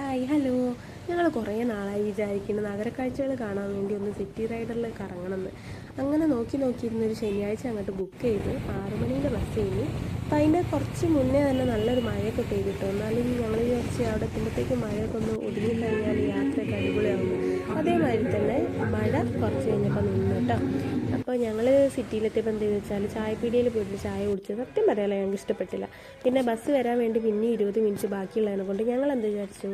Hi hello. ഞങ്ങൾ കുറേ നാളായി വിചാരിക്കുന്നു നഗരക്കാഴ്ചകൾ കാണാൻ വേണ്ടി ഒന്ന് സിറ്റി റൈഡറിൽ കറങ്ങണമെന്ന് അങ്ങനെ നോക്കി നോക്കിയിരുന്ന ഒരു ശനിയാഴ്ച അങ്ങോട്ട് ബുക്ക് ചെയ്ത്. ആറു മണീന്റെ ബസ് കഴിഞ്ഞു. അപ്പം അതിന്റെ കുറച്ച് മുന്നേ തന്നെ നല്ലൊരു മഴയൊക്കെ പെയ്തിട്ടു? എന്നാലും ഞങ്ങൾ വിചാരിച്ച് അവിടെ എത്തുമ്പോഴത്തേക്ക് മഴയൊക്കെ ഒന്ന് ഒതുങ്ങി കഴിഞ്ഞാൽ യാത്രയൊക്കെ അടിപൊളിയാവുന്നു. അതേമാതിരി തന്നെ മഴ കുറച്ച് കഴിഞ്ഞപ്പോൾ നിന്നു കേട്ടോ. അപ്പോൾ ഞങ്ങൾ സിറ്റിയിലെത്തിയപ്പോൾ എന്ത് വെച്ചാൽ ചായപ്പീടിയിൽ പോയിട്ട് ചായ കുടിച്ചത് സത്യം പറയാലോ ഞങ്ങൾക്ക് ഇഷ്ടപ്പെട്ടില്ല. പിന്നെ ബസ് വരാൻ വേണ്ടി പിന്നെ ഇരുപത് മിനിറ്റ് ബാക്കിയുള്ളതിനെ കൊണ്ട് ഞങ്ങൾ എന്ത് വിചാരിച്ചു?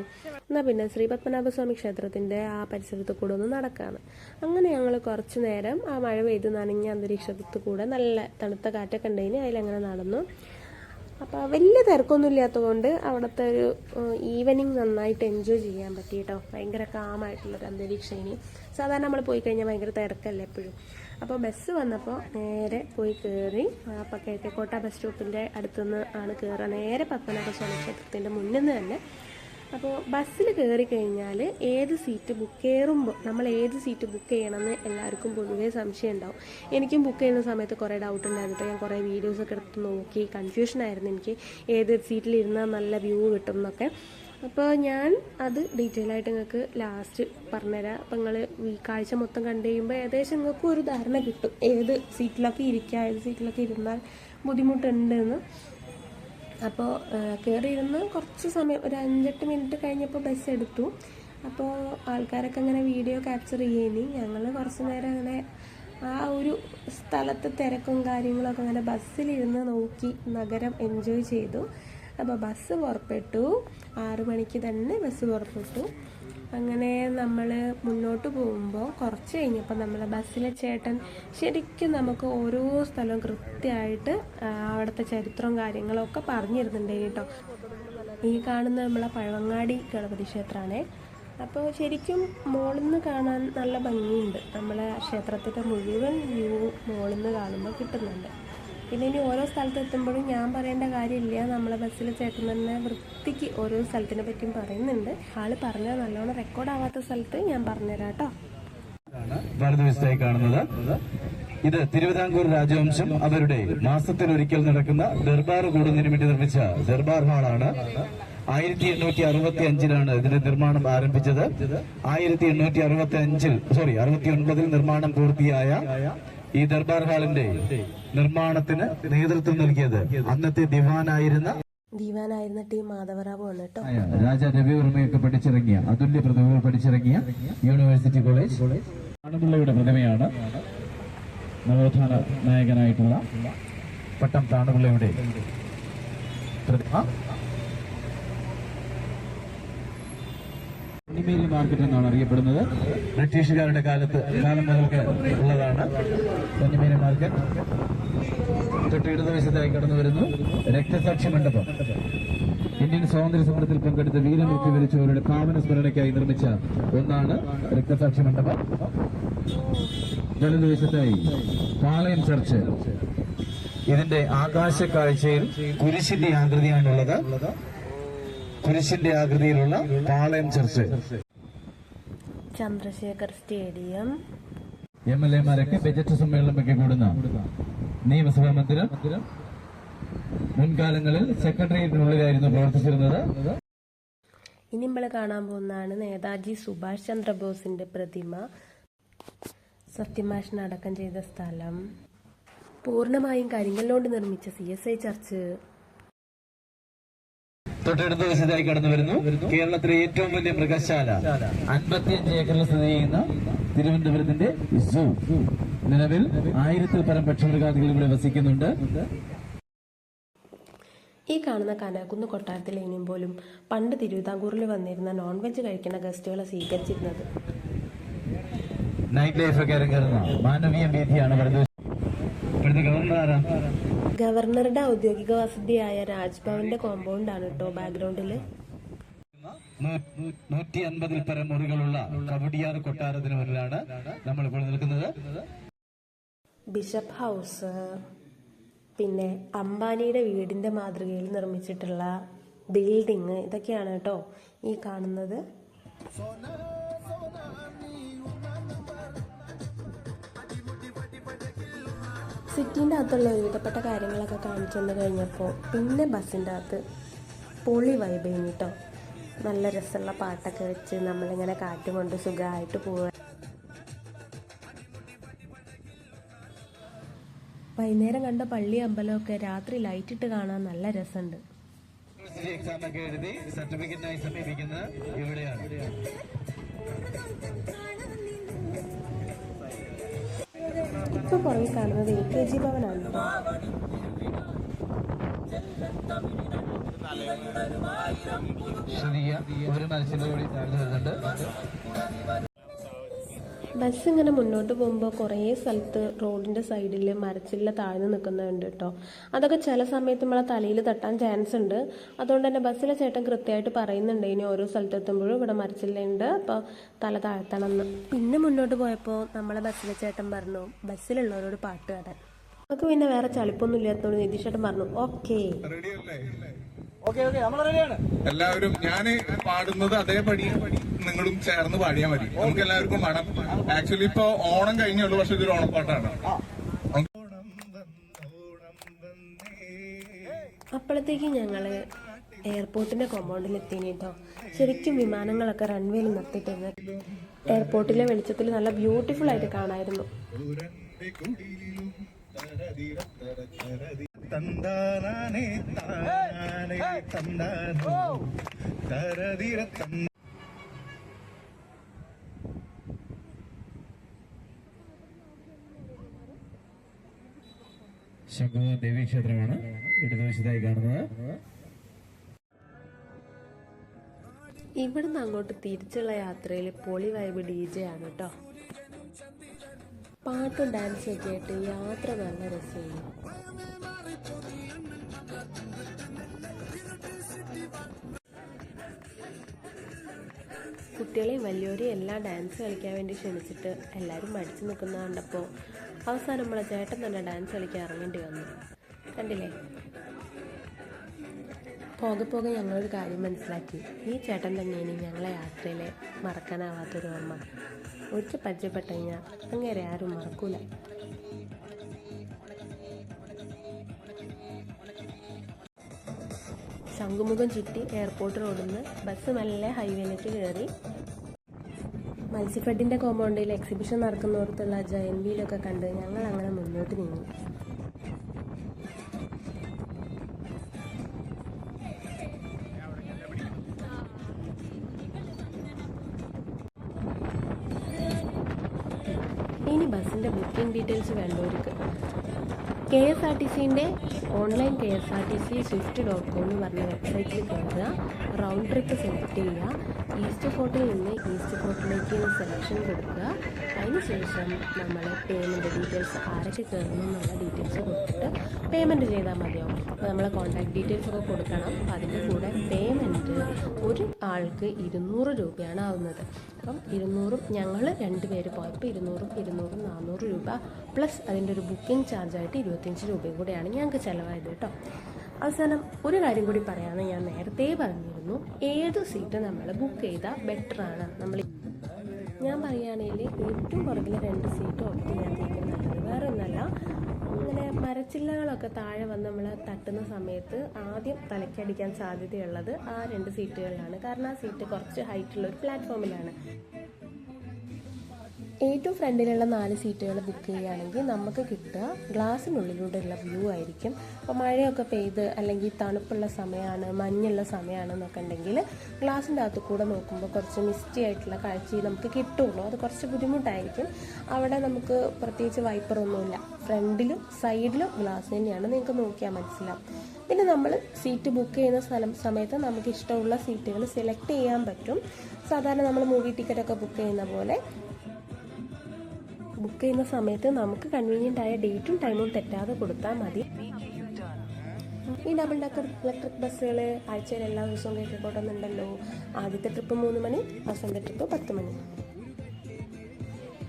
എന്നാൽ പിന്നെ ശ്രീ പത്മനാഭസ്വാമി ക്ഷേത്രത്തിന്റെ ആ പരിസരത്ത് കൂടെ ഒന്ന് നടക്കാണ് അങ്ങനെ ഞങ്ങൾ കുറച്ച് നേരം ആ മഴ പെയ്ത് നനഞ്ഞ അന്തരീക്ഷത്തിൽ കൂടെ നല്ല തണുത്ത കാറ്റൊക്കെ ഉണ്ടായിന് അതിലങ്ങനെ നടന്നു. അപ്പോൾ വലിയ തിരക്കൊന്നും ഇല്ലാത്തതുകൊണ്ട് അവിടുത്തെ ഒരു ഈവനിങ് നന്നായിട്ട് എൻജോയ് ചെയ്യാൻ പറ്റി കേട്ടോ. ഭയങ്കര കാമായിട്ടുള്ളൊരു അന്തരീക്ഷം ഇനി. സാധാരണ നമ്മൾ പോയി കഴിഞ്ഞാൽ ഭയങ്കര തിരക്കല്ലേ എപ്പോഴും. അപ്പോൾ ബസ് വന്നപ്പോൾ നേരെ പോയി കയറി അപ്പോൾ കിഴക്കേക്കോട്ട ബസ് സ്റ്റോപ്പിന്റെ അടുത്തുനിന്ന് ആണ് കയറുക. നേരെ പത്മനാഭ സ്വാമി ക്ഷേത്രത്തിന്റെ മുന്നിൽ നിന്ന് തന്നെ അപ്പോൾ ബസ്സിൽ കയറി കഴിഞ്ഞാൽ ഏത് സീറ്റ് ബുക്ക് കയറുമ്പോൾ നമ്മൾ ഏത് സീറ്റ് ബുക്ക് ചെയ്യണമെന്ന് എല്ലാവർക്കും പൊതുവേ സംശയം ഉണ്ടാവും. എനിക്കും ബുക്ക് ചെയ്യുന്ന സമയത്ത് കുറേ ഡൗട്ട് ഉണ്ടായിരുന്നു ഞാൻ കുറേ വീഡിയോസ് ഒക്കെ എടുത്ത് നോക്കി. കൺഫ്യൂഷനായിരുന്നു എനിക്ക് ഏത് സീറ്റിൽ ഇരുന്നാൽ നല്ല വ്യൂ കിട്ടും എന്നൊക്കെ അപ്പോൾ ഞാൻ അത് ഡീറ്റെയിൽ ആയിട്ട് നിങ്ങൾക്ക് ലാസ്റ്റ് പറഞ്ഞുതരാം അപ്പം നിങ്ങൾ ഈ കാഴ്ച മൊത്തം കണ്ടു കഴിയുമ്പോൾ ഏകദേശം നിങ്ങൾക്ക് ഒരു ധാരണ കിട്ടും. ഏത് സീറ്റിലൊക്കെ ഇരിക്കുക ഏത് സീറ്റിലൊക്കെ ഇരുന്നാൽ ബുദ്ധിമുട്ടുണ്ടെന്ന് അപ്പോൾ കയറിയിരുന്ന് കുറച്ച് സമയം ഒരു അഞ്ചെട്ട് മിനിറ്റ് കഴിഞ്ഞപ്പോൾ ബസ് എടുത്തു. അപ്പോൾ ആൾക്കാരൊക്കെ അങ്ങനെ വീഡിയോ ക്യാപ്ചർ ചെയ്യുന്നു ഞങ്ങൾ കുറച്ച് നേരം അങ്ങനെ ആ ഒരു സ്ഥലത്തെ തിരക്കും കാര്യങ്ങളൊക്കെ അങ്ങനെ ബസ്സിലിരുന്ന് നോക്കി നഗരം എൻജോയ് ചെയ്തു. അപ്പോൾ ബസ് പുറപ്പെട്ടു. ആറു മണിക്ക് തന്നെ ബസ് പുറപ്പെട്ടു. അങ്ങനെ നമ്മൾ മുന്നോട്ട് പോകുമ്പോൾ കുറച്ച് കഴിഞ്ഞപ്പോൾ നമ്മളെ ബസ്സിലെ ചേട്ടൻ ശരിക്കും നമുക്ക് ഓരോ സ്ഥലവും കൃത്യമായിട്ട് അവിടുത്തെ ചരിത്രവും കാര്യങ്ങളും ഒക്കെ പറഞ്ഞിരുന്നുണ്ട് കേട്ടോ. ഈ കാണുന്ന നമ്മളെ പഴവങ്ങാടി ഗണപതി ക്ഷേത്രമാണേ അപ്പോൾ ശരിക്കും മോളിൽ നിന്ന് കാണാൻ നല്ല ഭംഗിയുണ്ട്. നമ്മളെ ക്ഷേത്രത്തിന്റെ മുഴുവൻ വ്യൂ മോളിൽ നിന്ന് കാണുമ്പോൾ കിട്ടുന്നുണ്ട്. പിന്നെ ഇനി ഓരോ സ്ഥലത്ത് എത്തുമ്പോഴും ഞാൻ പറയേണ്ട കാര്യമില്ല. നമ്മളെ ബസ്സിൽ ചേട്ടൻ തന്നെ വൃത്തിക്ക് ഓരോ സ്ഥലത്തിനെ പറ്റിയും പറയുന്നുണ്ട്. ആൾ പറഞ്ഞത് നല്ലോണം റെക്കോർഡ് ആവാത്ത സ്ഥലത്ത് ഞാൻ പറഞ്ഞുതരാം കേട്ടോ. കാണുന്നത് ഇത് തിരുവിതാംകൂർ രാജവംശം. അവരുടെ മാസത്തിൽ ഒരിക്കൽ നടക്കുന്ന ദർബാർ കൂടുന്നതിന് വേണ്ടി നിർമ്മിച്ച ദർബാർ ഹാളാണ്. ആയിരത്തി എണ്ണൂറ്റി അറുപത്തി അഞ്ചിലാണ് ഇതിന്റെ നിർമ്മാണം ആരംഭിച്ചത്. ആയിരത്തി എണ്ണൂറ്റി അറുപത്തി അഞ്ചിൽ സോറി അറുപത്തി ഒൻപതിൽ നിർമ്മാണം പൂർത്തിയായ ഈ ദർബാർ ഹാളിന്റെ നിർമ്മാണത്തിന് നേതൃത്വം നൽകിയത് അന്നത്തെ ദിവാനായിരുന്ന ദീവാനായിരുന്ന ടി മാധവറാവു ആണ് കേട്ടോ രാജ രവിവർമ്മയൊക്കെ പഠിച്ചിറങ്ങിയ അതുല്യ പ്രതിഭകൾ പഠിച്ചിറങ്ങിയ യൂണിവേഴ്സിറ്റി കോളേജ് ആണുപിള്ളയുടെ പ്രതിമയാണ് നവോത്ഥാന നായകനായിട്ടുള്ള പട്ടം താണുപിള്ളയുടെ പ്രതിമ. ഉണ്ണിമേരി മാർക്കറ്റ് എന്നാണ് അറിയപ്പെടുന്നത്. ബ്രിട്ടീഷുകാരുടെ കാലത്ത് കാലം മുതൽക്ക് ഉള്ളതാണ് ഉണ്ണിമേരി മാർക്കറ്റ് തൊട്ടിടത് വശത്തായി കടന്നു വരുന്നു രക്തസാക്ഷി മണ്ഡപം. ഇന്ത്യൻ സ്വാതന്ത്ര്യ സമരത്തിൽ പങ്കെടുത്ത വീരമൃത്യു വരിച്ചവരുടെ പാവന സ്മരണയ്ക്കായി നിർമ്മിച്ച ഒന്നാണ് രക്തസാക്ഷി മണ്ഡപം. വലതുവശത്തായി പാളയം ചർച്ച്. ഇതിന്റെ ആകാശ കാഴ്ചയിൽ കുരിശിന്റെ ആകൃതിയാണുള്ളത്. കുരിശിന്റെ ആകൃതിയിലുള്ള Palayam church. Chandrasekhar stadium. M L എമാരൊക്കെ budget സമ്മേളനമൊക്കെ കൂടുന്ന നിയമസഭാ മന്ദിരം. മുൻകാലങ്ങളിൽ സെക്രട്ടേറിയറ്റിനുള്ളിലായിരുന്നു പ്രവർത്തിച്ചിരുന്നത്. ഇനി നമ്മൾ കാണാൻ പോകുന്നതാണ് നേതാജി സുഭാഷ് ചന്ദ്രബോസിന്റെ പ്രതിമ. സത്യമാഷൻ അടക്കം ചെയ്ത സ്ഥലം. പൂർണമായും കരിങ്കല്ലോണ്ട് നിർമ്മിച്ച സി എസ് ഐ ചർച്ച്. തൊട്ടടുത്ത വശത്തായി കടന്നു വരുന്നു. കേരളത്തിലെ ഏറ്റവും വലിയ മൃഗശാല അൻപത്തിയഞ്ച് ഏക്കറിൽ സ്ഥിതി ചെയ്യുന്ന തിരുവനന്തപുരത്തിന്റെ സൂ. നിലവിൽ ആയിരത്തിൽ പരം പക്ഷിമൃഗാദികൾ ഇവിടെ വസിക്കുന്നുണ്ട്. ഈ കാണുന്ന കനകുന്ന് കൊട്ടാരത്തിൽ ഇനിയും പോലും പണ്ട് തിരുവിതാംകൂറിൽ വന്നിരുന്ന നോൺ വെജ് കഴിക്കുന്ന ഗസ്റ്റുകളെ സ്വീകരിച്ചിരുന്നത്. നൈറ്റ് ലൈഫ് ഒക്കെ ഇറങ്ങുന്ന മാനവീയ വീതിയാണ് വലതു ഇവിടുത്തെ ഗവർണർ ആരാ? ഗവർണറുടെ ഔദ്യോഗിക വസതിയായ രാജ്ഭവന്റെ കോമ്പൗണ്ടാണ് കേട്ടോ ബാക്ക്ഗ്രൗണ്ടിൽ നൂറ്റി അൻപതിൽ പരം മുറികളുള്ള കവടിയാർ കൊട്ടാരത്തിന് മുന്നിലാണ് നമ്മൾ ഇപ്പോൾ നിൽക്കുന്നത്. ബിഷപ്പ് ഹൗസ് പിന്നെ അംബാനിയുടെ വീടിന്റെ മാതൃകയിൽ നിർമ്മിച്ചിട്ടുള്ള ബിൽഡിങ് ഇതൊക്കെയാണ് കേട്ടോ ഈ കാണുന്നത്. സിറ്റീന്റെ അകത്തുള്ള ഒരുവിധപ്പെട്ട കാര്യങ്ങളൊക്കെ കാണിച്ചു തന്നു കഴിഞ്ഞപ്പോൾ പിന്നെ ബസ്സിന്റെ അകത്ത് പൊളി വൈബ് കഴിഞ്ഞിട്ടോ നല്ല രസമുള്ള പാട്ടൊക്കെ വെച്ച് നമ്മളിങ്ങനെ കാറ്റും കൊണ്ട് സുഖമായിട്ട് പോവുക. വൈകുന്നേരം കണ്ട പള്ളി അമ്പലമൊക്കെ രാത്രി ലൈറ്റ് ഇട്ട് കാണാൻ നല്ല രസമുണ്ട്. എക്സാം ഒക്കെ എഴുതി ഇവിടെയാണ്. ഇപ്പോൾ പുറകിൽ കാണുന്നത് എ കെ ജി ഭവനാണ്. ഒരു മത്സ്യം കൂടി താഴ്ന്നു വരുന്നുണ്ട്. ബസ് ഇങ്ങനെ മുന്നോട്ട് പോകുമ്പോൾ കുറേ സ്ഥലത്ത് റോഡിന്റെ സൈഡിൽ മരച്ചില്ല താഴ്ന്നു നിൽക്കുന്നുണ്ട് കേട്ടോ. അതൊക്കെ ചില സമയത്ത് നമ്മളെ തലയിൽ തട്ടാൻ ചാൻസ് ഉണ്ട്. അതുകൊണ്ട് തന്നെ ബസ്സിലെ ചേട്ടൻ കൃത്യമായിട്ട് പറയുന്നുണ്ട് ഇനി ഓരോ സ്ഥലത്ത് എത്തുമ്പോഴും ഇവിടെ മരച്ചില്ലുണ്ട് അപ്പോൾ തല താഴ്ത്തണം എന്ന്. പിന്നെ മുന്നോട്ട് പോയപ്പോൾ നമ്മളെ ബസ്സിലെ ചേട്ടൻ പറഞ്ഞു ബസ്സിലുള്ളവരോട് പാട്ട് പാടാൻ. നമുക്ക് പിന്നെ വേറെ ചളിപ്പൊന്നും ഇല്ലാത്തതുകൊണ്ട് നിതീഷേട്ടൻ പറഞ്ഞു ഓക്കേ. ഓക്കെ ഓക്കെ നമ്മൾ റെഡിയാണ് എല്ലാവരും ഞാൻ പാടുന്നത് അതേപടി. നിങ്ങളും ചേർന്ന് പാടിയാൽ മതി. നമുക്ക് എല്ലാവർക്കും പാടാം. ആക്ച്വലി ഇപ്പൊ ഓണം കഴിഞ്ഞുള്ളൂ പക്ഷെ ഇതൊരു ഓണപ്പാട്ടാണ്. അപ്പോഴത്തേക്ക് ഞങ്ങൾ എയർപോർട്ടിന്റെ കോമ്പൗണ്ടിൽ എത്തിയിട്ടോ കേട്ടോ ശരിക്കും വിമാനങ്ങളൊക്കെ റൺവേയിൽ നിർത്തിയിട്ടുണ്ട് എയർപോർട്ടിലെ വെളിച്ചത്തിൽ നല്ല ബ്യൂട്ടിഫുൾ ആയിട്ട് കാണായിരുന്നു. തന്താനാനേ താനേ തന്താനോ. തരതിര തന്ന ശംഭുവ ദേവി ക്ഷേത്രമാണ് ഇടതുവശത്തായി കാണുന്നത്. ഇവിടുന്ന് അങ്ങോട്ട് തിരിച്ചുള്ള യാത്രയിൽ പൊളി വൈബ് ഡി ജെ ആണ് കേട്ടോ പാട്ടും ഡാൻസും ഒക്കെ ആയിട്ട് യാത്ര നല്ല രസമായിരുന്നു കുട്ടികളെയും വലിയവരെയും എല്ലാം ഡാൻസ് കളിക്കാൻ വേണ്ടി ക്ഷണിച്ചിട്ട് എല്ലാവരും മടിച്ചു നിൽക്കുന്ന കണ്ടപ്പോൾ അവസാനം നമ്മളെ ചേട്ടൻ തന്നെ ഡാൻസ് കളിക്കാൻ ഇറങ്ങേണ്ടി വന്നു. കണ്ടില്ലേ? പോകെ പോകെ ഞങ്ങളൊരു കാര്യം മനസ്സിലാക്കി. ഈ ചേട്ടൻ തന്നെയാണ് ഞങ്ങളെ യാത്രയിലെ മറക്കാനാവാത്തൊരു ഓർമ്മ. ഒരിക്കൽ പരിചയപ്പെട്ട് കഴിഞ്ഞാൽ അങ്ങേരെ ആരും മറക്കൂല. ശംഖുമുഖം ചുറ്റി എയർപോർട്ട് റോഡിൽ നിന്ന് ബസ് നല്ല ഹൈവേയിലേക്ക് കയറി മത്സ്യഫെഡിന്റെ കോമ്പൗണ്ടിൽ എക്സിബിഷൻ നടക്കുന്നിടത്തുള്ള ജയൻ വീലൊക്കെ കണ്ട് ഞങ്ങൾ അങ്ങനെ മുന്നോട്ട് നീങ്ങി. ഇനി ബസ്സിന്റെ ബുക്കിംഗ് ഡീറ്റെയിൽസ് വേണ്ടവർക്ക് കെ എസ് ആർ ടി സിന്റെ online K S R T C swift dot com എന്ന് പറഞ്ഞ വെബ്സൈറ്റിൽ കയറുക റൗണ്ട് ട്രിപ്പ് സെലക്ട് ചെയ്യുക. ഈസ്റ്റ് ഫോർട്ടിൽ നിന്ന് ഈസ്റ്റ് ഫോർട്ടിലേക്ക് സെലക്ഷൻ കൊടുക്കുക. അതിനുശേഷം നമ്മൾ പേയ്മെന്റ് ഡീറ്റെയിൽസ് ആരൊക്കെ കയറുന്നു എന്നുള്ള ഡീറ്റെയിൽസ് കൊടുത്തിട്ട് പേയ്മെന്റ് ചെയ്താൽ മതിയാവും. അപ്പോൾ നമ്മളെ കോൺടാക്ട് ഡീറ്റെയിൽസ് ഒക്കെ കൊടുക്കണം. അപ്പോൾ അതിന്റെ കൂടെ പേയ്മെന്റ് ഒരു ആൾക്ക് ഇരുന്നൂറ് രൂപയാണ് ആവുന്നത്. അപ്പം ഇരുന്നൂറും ഞങ്ങൾ രണ്ട് പേര് പോയപ്പോൾ ഇരുന്നൂറും ഇരുന്നൂറും നാനൂറ് രൂപ പ്ലസ് അതിന്റെ ഒരു ബുക്കിംഗ് ചാർജായിട്ട് ഇരുപത്തിയഞ്ച് രൂപയും കൂടെയാണ് ഞങ്ങൾക്ക് ചിലവായത് കേട്ടോ. അവസാനം ഒരു കാര്യം കൂടി പറയാമെന്ന് ഞാൻ നേരത്തെ പറഞ്ഞിരുന്നു. ഏത് സീറ്റ് നമ്മൾ ബുക്ക് ചെയ്താൽ ആണ്? നമ്മൾ ഞാൻ പറയുകയാണെങ്കിൽ ഏറ്റവും പുറകിലെ രണ്ട് സീറ്റ് ഓപ്റ്റ് ഞാൻ നല്ലത് വേറെ ഒന്നല്ല. ഇങ്ങനെ മരച്ചില്ലകളൊക്കെ താഴെ വന്ന് നമ്മൾ തട്ടുന്ന സമയത്ത് ആദ്യം തലയ്ക്കടിക്കാൻ സാധ്യതയുള്ളത് ആ രണ്ട് സീറ്റുകളിലാണ് കാരണം ആ സീറ്റ് കുറച്ച് ഹൈറ്റുള്ള ഒരു പ്ലാറ്റ്ഫോമിലാണ് ഏറ്റവും ഫ്രണ്ടിലുള്ള നാല് സീറ്റുകൾ ബുക്ക് ചെയ്യുകയാണെങ്കിൽ നമുക്ക് കിട്ടുക ഗ്ലാസ്സിനുള്ളിലൂടെയുള്ള വ്യൂ ആയിരിക്കും. അപ്പോൾ മഴയൊക്കെ പെയ്ത് അല്ലെങ്കിൽ തണുപ്പുള്ള സമയമാണ് മഞ്ഞുള്ള സമയമാണെന്നൊക്കെ ഉണ്ടെങ്കിൽ ഗ്ലാസിന്റെ അകത്ത് കൂടെ നോക്കുമ്പോൾ കുറച്ച് മിസ്റ്റി ആയിട്ടുള്ള കാഴ്ച നമുക്ക് കിട്ടുള്ളൂ. അത് കുറച്ച് ബുദ്ധിമുട്ടായിരിക്കും. അവിടെ നമുക്ക് പ്രത്യേകിച്ച് വൈപ്പറൊന്നുമില്ല ഫ്രണ്ടിലും സൈഡിലും ഗ്ലാസ് തന്നെയാണ്. നിങ്ങൾക്ക് നോക്കിയാൽ മനസ്സിലാവും. പിന്നെ നമ്മൾ സീറ്റ് ബുക്ക് ചെയ്യുന്ന സ്ഥലം സമയത്ത് നമുക്ക് ഇഷ്ടമുള്ള സീറ്റുകൾ സെലക്ട് ചെയ്യാൻ പറ്റും. സാധാരണ നമ്മൾ മൂവി ടിക്കറ്റൊക്കെ ബുക്ക് ചെയ്യുന്ന പോലെ. ബുക്ക് ചെയ്യുന്ന സമയത്ത് നമുക്ക് കൺവീനിയന്റ് ആയ ഡേറ്റും ടൈമും തെറ്റാതെ കൊടുത്താൽ മതി. ഈ ഡബിൾ ഡക്കർ ഇലക്ട്രിക് ബസ്സുകൾ ആഴ്ചയിൽ എല്ലാ ദിവസവും കേട്ടിക്കോട്ടുന്നുണ്ടല്ലോ. ആദ്യത്തെ ട്രിപ്പ് മൂന്ന് മണി അവസാനത്തെ ട്രിപ്പ് പത്ത് മണി.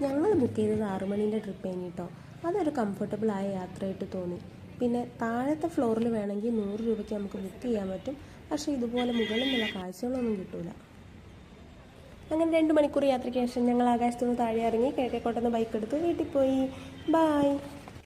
ഞങ്ങൾ ബുക്ക് ചെയ്തത് ആറു മണീന്റെ ട്രിപ്പ് കഴിഞ്ഞിട്ടോ അതൊരു കംഫർട്ടബിൾ ആയ യാത്രയായിട്ട് തോന്നി. പിന്നെ താഴത്തെ ഫ്ലോറിൽ വേണമെങ്കിൽ നൂറ് രൂപയ്ക്ക് നമുക്ക് ബുക്ക് ചെയ്യാൻ പറ്റും. പക്ഷേ ഇതുപോലെ മുകളിൽ നിന്നുള്ള കാഴ്ചകളൊന്നും കിട്ടൂല. അങ്ങനെ രണ്ട് മണിക്കൂർ യാത്രയ്ക്ക് ശേഷം ഞങ്ങൾ ആകാശത്തുനിന്ന് താഴെ ഇറങ്ങി കിഴക്കേക്കോട്ടെന്ന് ബൈക്ക് എടുത്ത് വീട്ടിൽ പോയി. ബായ്